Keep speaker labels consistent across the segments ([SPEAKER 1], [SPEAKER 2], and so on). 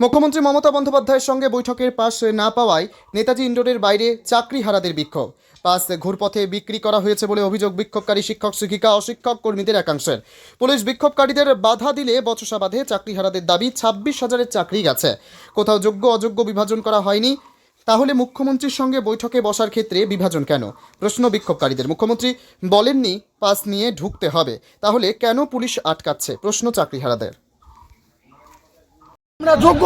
[SPEAKER 1] মুখ্যমন্ত্রী মমতা বন্দ্যোপাধ্যায়ের সঙ্গে বৈঠকের পাশ না পাওয়ায় নেতাজি ইন্ডোরের বাইরে চাকরি হারাদের বিক্ষোভ। পাস ঘুরপথে বিক্রি করা হয়েছে বলে অভিযোগ বিক্ষোভকারী শিক্ষক, শিক্ষিকা ও শিক্ষক কর্মীদের একাংশের। পুলিশ বিক্ষোভকারীদের বাধা দিলে বচসা বাঁধে চাকরি হারাদের দাবি, ছাব্বিশ হাজারের চাকরি গেছে। কোথাও যোগ্য, অযোগ্য বিভাজন করা হয়নি। তাহলে মুখ্যমন্ত্রীর সঙ্গে বৈঠকে বসার ক্ষেত্রে বিভাজন কেন? প্রশ্ন বিক্ষোভকারীদের। মুখ্যমন্ত্রী বলেননি, পাস নিয়ে ঢুকতে হবে। তাহলে কেন পুলিশ আটকাচ্ছে? প্রশ্ন চাকরিহারাদের।
[SPEAKER 2] আমরা যোগ্য,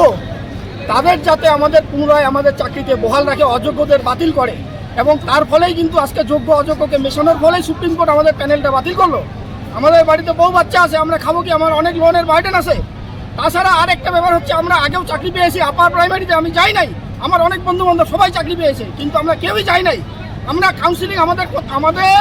[SPEAKER 2] তাদের যাতে আমাদের পুনরায় আমাদের চাকরিতে বহাল রাখে, অযোগ্যদের বাতিল করে। এবং তার ফলেই কিন্তু আজকে যোগ্য, অযোগ্যকে মেশানোর ফলেই সুপ্রিম কোর্ট আমাদের প্যানেলটা বাতিল করল। আমাদের বাড়িতে বহু বাচ্চা আছে, আমরা খাব কি? আমার অনেক লোনের বার্ডেন আছে। তাছাড়া আর একটা ব্যাপার হচ্ছে, আমরা আগেও চাকরি পেয়েছি, আপার প্রাইমারিতে আমি যাই নাই। আমার অনেক বন্ধু বান্ধব সবাই চাকরি পেয়েছে, কিন্তু আমরা কেউই যাই নাই। আমরা কাউন্সিলিং আমাদের আমাদের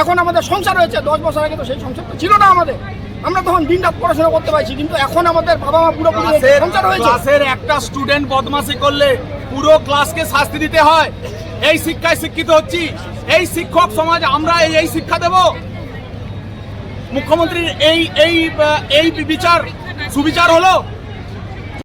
[SPEAKER 2] এখন আমাদের সংসার হয়েছে দশ বছর আগে তো সেই সংসারটা ছিল না আমাদের। আমরা তখন দিন রাত পড়াশোনা করতে পারছি কিন্তু এখন আমাদের বাবা মা পুরোপুরি
[SPEAKER 3] ক্লাসের
[SPEAKER 2] সংসার হয়েছে।
[SPEAKER 3] ক্লাসের একটা স্টুডেন্ট বদমাশি করলে পুরো ক্লাসকে শাস্তি দিতে হয়। এই শিক্ষায় শিক্ষিত হচ্ছি। এই শিক্ষক সমাজ আমরা এই এই শিক্ষা দেব। মুখ্যমন্ত্রীর এই এই এই বিচার সুবিচার হলো।